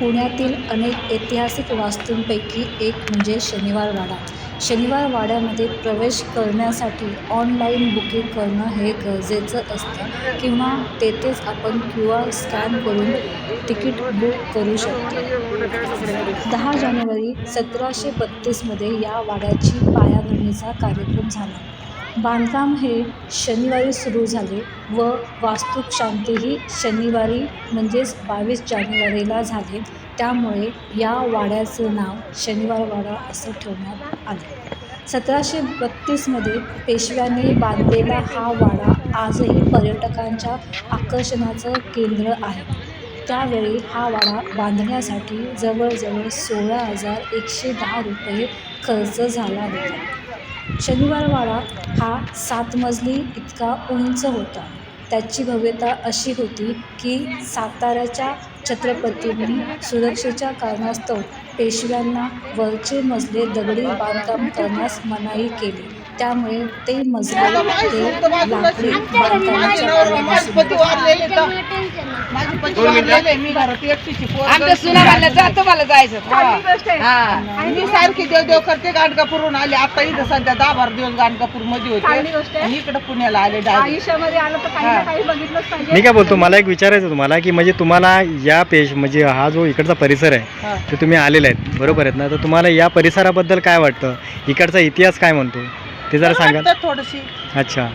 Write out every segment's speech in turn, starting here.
पुण्यातील अनेक ऐतिहासिक वास्तूंपैकी एक म्हणजे शनिवार वाडा शनिवार वाड्यामध्ये प्रवेश करण्यासाठी ऑनलाईन बुकिंग करणं हे गरजेचं असतं किंवा तेथेच आपण क्यू आर स्कॅन करून तिकीट बुक करू शकतो. दहा जानेवारी सतराशे बत्तीसमध्ये या वाड्याची पायाभरणीचा कार्यक्रम झाला. बांधकाम हे शनिवारी सुरू झाले व वास्तुकशांतीही शनिवारी म्हणजेच बावीस जानेवारीला झाले. त्यामुळे या वाड्याचं नाव शनिवार वाडा असं ठेवण्यात आले. सतराशे बत्तीसमध्ये पेशव्यांनी बांधलेला हा वाडा आजही पर्यटकांच्या आकर्षणाचं केंद्र आहे. त्यावेळी हा वाडा बांधण्यासाठी जवळजवळ सोळा हजार एकशे दहा रुपये खर्च झाला होता. शनिवारवाडा हा सात मजली इतका उंच होता. त्याची भव्यता अशी होती की साताऱ्याच्या छत्रपतींनी सुरक्षेच्या कारणास्तव पेशव्यांना वरचे मजले दगडी बांधकाम करण्यास मनाई केली. त्यामुळे ते मजले ते लाकडी बांधकामाच्या मी हा. सारखी देव देव करते गाणगापूरहून आले. आता इथं सध्या दहा बारा दिवस गाणगापूरमध्ये होते इकडे पुण्याला आले आयुष्यामध्ये आलं तर काही बघितलंच मी काय बोलतो मला एक विचारायचं तुम्हाला की म्हणजे तुम्हाला या पेश म्हणजे हा जो इकडचा परिसर आहे. तो तुम्ही आलेला आहेत. बरोबर आहेत ना? तर तुम्हाला या परिसराबद्दल काय वाटतं? इकडचा इतिहास काय म्हणतो? ते जरा सांगाल थोडीशी. अच्छा.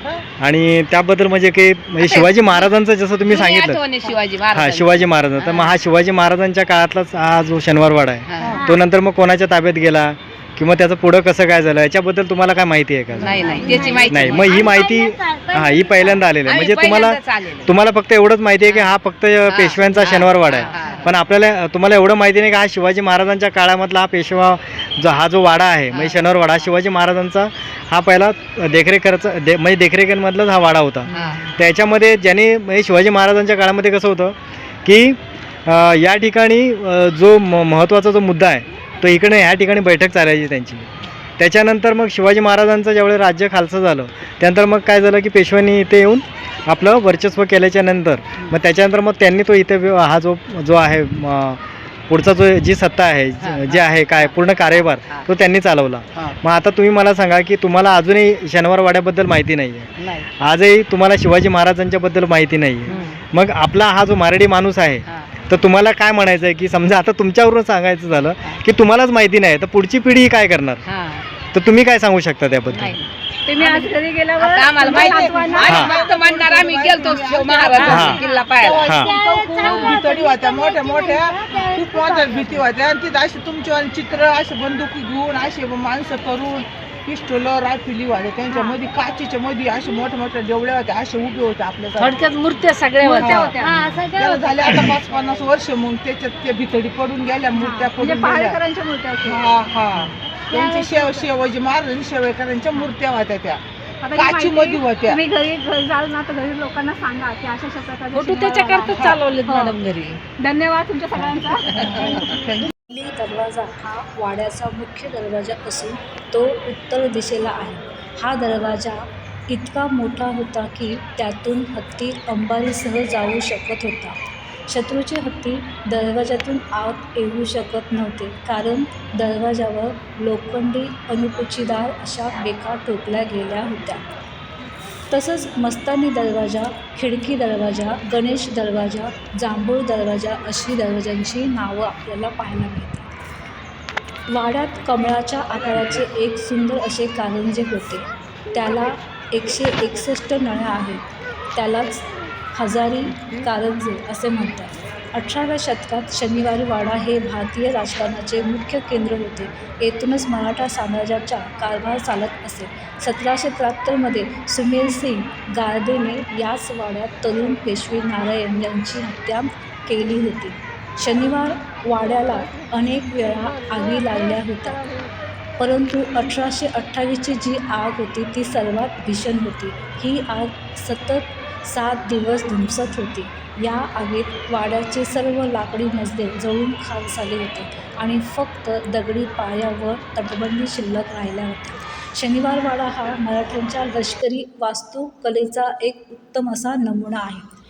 आणि त्याबद्दल म्हणजे काही म्हणजे शिवाजी महाराजांचं जसं तुम्ही सांगितलं. शिवाजी हा शिवाजी महाराज. तर मग हा शिवाजी महाराजांच्या काळातलाच हा जो शनिवारवाडा आहे. तो नंतर मग कोणाच्या ताब्यात गेला? किंवा त्याचं पुढं कसं काय झालं? याच्याबद्दल तुम्हाला काय माहिती आहे का? नाही नाही. त्याची माहिती नाही. मग ही माहिती हा ही पहिल्यांदा आलेली आहे. म्हणजे तुम्हाला आलेलो. तुम्हाला फक्त एवढंच माहिती आहे की हा. फक्त पेशव्यांचा शनिवार वाडा हा, आहे. पण आपल्याला तुम्हाला एवढं माहिती नाही की हा शिवाजी महाराजांच्या काळामधला हा पेशवा जो हा जो वाडा आहे म्हणजे शनिवार वाडा हा शिवाजी महाराजांचा हा पहिला देखरेखचा दे म्हणजे देखरेखमधलाच हा वाडा होता. त्याच्यामध्ये ज्यांनी म्हणजे शिवाजी महाराजांच्या काळामध्ये कसं होतं की या ठिकाणी जो म महत्त्वाचा जो मुद्दा आहे तो इकडे ह्या ठिकाणी बैठक चालायची त्यांची. त्याच्यानंतर मग शिवाजी महाराजांचं ज्यावेळी राज्य खालचं झालं त्यानंतर मग काय झालं की पेशव्यांनी इथे येऊन आपलं वर्चस्व केल्याच्यानंतर मग त्याच्यानंतर मग त्यांनी तो इथे हा जो जो आहे पुढचा जो जी सत्ता आहे ज- आहे काय पूर्ण कार्यभार तो त्यांनी चालवला. मग आता तुम्ही मला सांगा की तुम्हाला अजूनही शनिवार वाड्याबद्दल माहिती नाही. आहे आजही तुम्हाला शिवाजी महाराजांच्याबद्दल माहिती नाही आहे मग आपला हा जो मराठी माणूस आहे. तर तुम्हाला काय म्हणायचं आहे की समजा आता तुमच्यावरून सांगायचं झालं की तुम्हालाच माहिती नाही तर पुढची पिढी काय करणार. तर तुम्ही काय सांगू शकता त्याबद्दल? नाही. तुम्ही आज घरी गेल्यावर आता आम्हाला तुमच्या माहिती नातवांना आम्ही फक्त म्हणणार आम्ही गेलतो शिव महाराजांचा. किल्ला पाहायला. हा. भीतडी होत्या मोठ्या मोठ्या. खूप मोठ्या भीती होत्या. आणि तिथं असे तुमचे चित्र असे बंदुकी घेऊन असे माणसं करून पिस्टल रायफिली होत्या त्यांच्या मध्ये काचीच्या मध्ये असे मोठ्या मोठ्या देवळ्या होत्या असे उभे होते आपल्या थोडक्यात मूर्त्या सगळ्या होत्या. त्याला झाले आता पाच पन्नास वर्ष मग त्याच्यात त्या भितडी पडून गेल्या मूर्त्या म्हणजे पडून गेल्या. पहाडेकरांच्या मूर्त्या होत्या. हा हा. त्यांची शेव शिवाजी महाराज शेवेकरांच्या मूर्त्या होत्या त्या. आता ही काची माहिती मध्ये होत्या. तुम्ही घरी घरी जाल ना तर घरी लोकांना सांगा की अशा अशा फोटो त्याच्याकरताच. चालवलेत हो. मॅडम घरी. धन्यवाद तुमच्या सगळ्यांचा. दिल्ली दरवाजा हा वाड्याचा मुख्य दरवाजा असून तो उत्तर दिशेला आहे. हा दरवाजा इतका मोठा होता की त्यातून हत्ती अंबारीसह जाऊ शकत होता. शत्रूचे हत्ती दरवाजातून आत येऊ शकत नव्हते कारण दरवाजावर लोखंडी अनुकुचीदार अशा बेका टोकल्या गेल्या होत्या. तसंच मस्तानी दरवाजा खिडकी दरवाजा गणेश दरवाजा जांभूळ दरवाजा अशी दरवाजांची नावं आपल्याला पाहायला मिळतात. वाड्यात कमळाच्या आकाराचे एक सुंदर असे कारंजे होते. त्याला एकशे एकसष्ट नळ्या आहेत. त्यालाच हजारी कारंजे असे म्हणतात. अठराव्या शतकात शनिवारी वाडा हे भारतीय राजकारणाचे मुख्य केंद्र होते. येथूनच मराठा साम्राज्याचा कारभार चालत असे. सतराशे त्र्याहत्तरमध्ये सुमेर सिंग गार्देने याच वाड्यात तरुण पेशवे नारायण यांची हत्या केली होती. शनिवार वाड्याला अनेक वेळा आगी लागल्या होत्या. परंतु अठराशे अठ्ठावीसची जी आग होती ती सर्वात भीषण होती. ही आग सतत सात दिवस धुमसत होती. या आगीत वाड्याचे सर्व लाकडी मजले जळून खाक झाले होते आणि फक्त दगडी पाया व तटबंदी शिल्लक राहिल्या होत्या. शनिवारवाडा हा मराठ्यांच्या लष्करी वास्तुकलेचा एक उत्तम असा नमुना आहे.